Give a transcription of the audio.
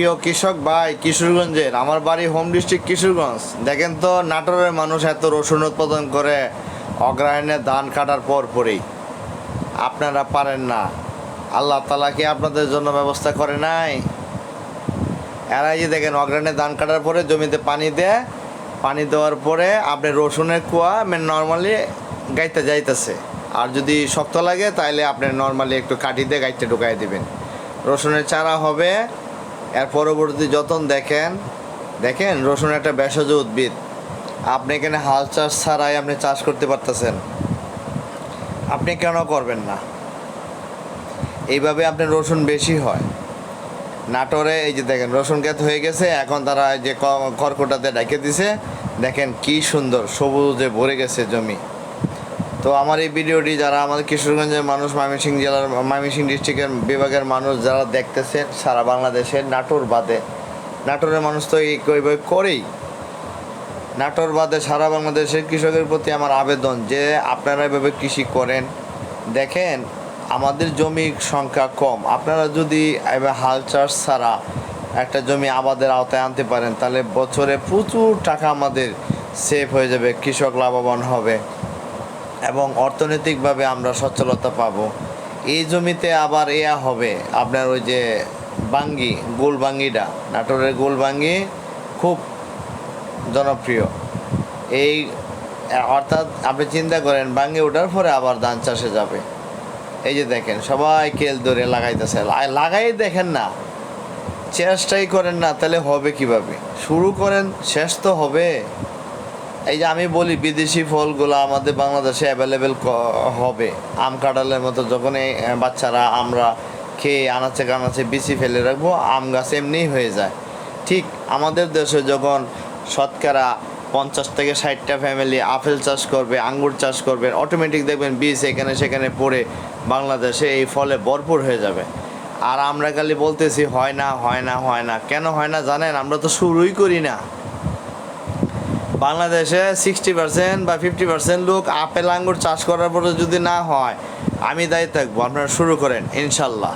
প্রিয় কৃষক ভাই, কিশোরগঞ্জের, আমার বাড়ি হোম ডিস্ট্রিক্ট কিশোরগঞ্জ। দেখেন তো, নাটোরের মানুষ এত রসুন উৎপাদন করে, অগ্রহায়ণে ধান কাটার পর পরেই। আপনারা পারেন না। আল্লাহ তালা কি আপনাদের জন্য ব্যবস্থা করে নাই? এরা যে দেখেন, অগ্রহায়ণে ধান কাটার পরে জমিতে পানি দেয়। পানি দেওয়ার পরে আপনি রসুনের কুয়া মানে নর্মালি গাইতে যাইতেছে। আর যদি শক্ত লাগে তাহলে আপনি নর্মালি একটু কাটি দিয়ে গাইতে ঢুকাই দিবেন। রসুনের চারা হবে এর পরবর্তী যতন দেখেন দেখেন রসুন একটা ভেষজ উদ্ভিদ। আপনি এখানে হাল চাষ ছাড়াই আপনি চাষ করতে পারতেছেন। আপনি কেন করবেন না? এইভাবে আপনার রসুন বেশি হয়। নাটোরে, এই যে দেখেন, রসুন ক্ষেত হয়ে গেছে, এখন তারা যে ক- খড়কুটাতে ডেকে দিছে। দেখেন কি সুন্দর, সবুজে ভরে গেছে জমি। তো আমার এই ভিডিওটি যারা আমাদের কিশোরগঞ্জের মানুষ, ময়মনসিংহ জেলার, ময়মনসিংহ ডিস্ট্রিক্টের বিভাগের মানুষ যারা দেখতেছেন, সারা বাংলাদেশের নাটোর বাদে। নাটোরের মানুষ তো এই করেই। নাটোর বাদে সারা বাংলাদেশের কৃষকের প্রতি আমার আবেদন যে আপনারা এভাবে কৃষি করেন। দেখেন, আমাদের জমির সংখ্যা কম। আপনারা যদি এবার হাল চাষ ছাড়া একটা জমি আবাদের আওতায় আনতে পারেন, তাহলে বছরে প্রচুর টাকা আমাদের সেভ হয়ে যাবে, কৃষক লাভবান হবে। এবং অর্থনৈতিকভাবে আমরা সচ্ছলতা পাব। এই জমিতে আবার এয়া হবে আপনার ওই যে বাঙ্গি, গোল বাঙ্গিটা, নাটোরের গোল বাঙ্গি খুব জনপ্রিয়। এই, অর্থাৎ আপনি চিন্তা করেন, বাঙ্গি ওঠার পরে আবার ধান চাষে যাবে। এই যে দেখেন, সবাই কেল ধরে লাগাইতেছে। লাগাই দেখেন না, চেষ্টাই করেন না, তাহলে হবে কীভাবে? শুরু করেন, শেষ তো হবে। এই যে আমি বলি, বিদেশি ফলগুলো আমাদের বাংলাদেশে অ্যাভেলেবেল হবে। আম কাঁঠালের মতো যখন এই বাচ্চারা আমরা খেয়ে আনাচে কানাচে বিচি ফেলে রাখব, আম গাছ এমনিই হয়ে যায়। ঠিক আমাদের দেশে যখন শতকরা পঞ্চাশ থেকে ষাটটা ফ্যামিলি আপেল চাষ করবে, আঙ্গুর চাষ করবে অটোমেটিক দেখবেন বীজ এখানে সেখানে পড়ে বাংলাদেশে এই ফলে ভরপুর হয়ে যাবে। আর আমরা খালি বলতেছি, হয় না হয় না হয় না। কেন হয় না জানেন? আমরা তো শুরুই করি না। বাংলাদেশে সিক্সটি পার্সেন্ট বা ফিফটি পার্সেন্ট লোক আপেল আঙ্গুর চাষ করার পরে যদি না হয়, আমি দায়ী থাকব। আপনারা শুরু করেন, ইনশাল্লাহ।